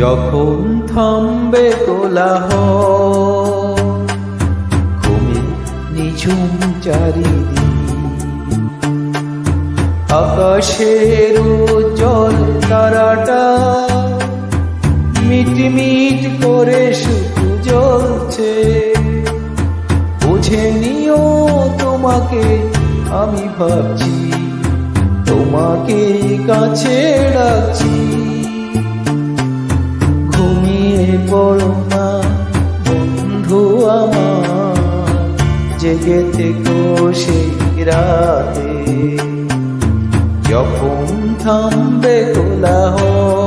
যখন থামবে কোলাহ ঘুমে নিঝুম চারিদিক। আকাশের উজ্জ্বল তারাটা মিটমিট করে শুধু জ্বলছে। বুঝে নিও তোমাকে আমি ভাবছি, তোমাকে কাছে রাখছি। পড়ো না বন্ধু আমার জেগে থেকো সেই রাতে। যখন থামবে কোলাহল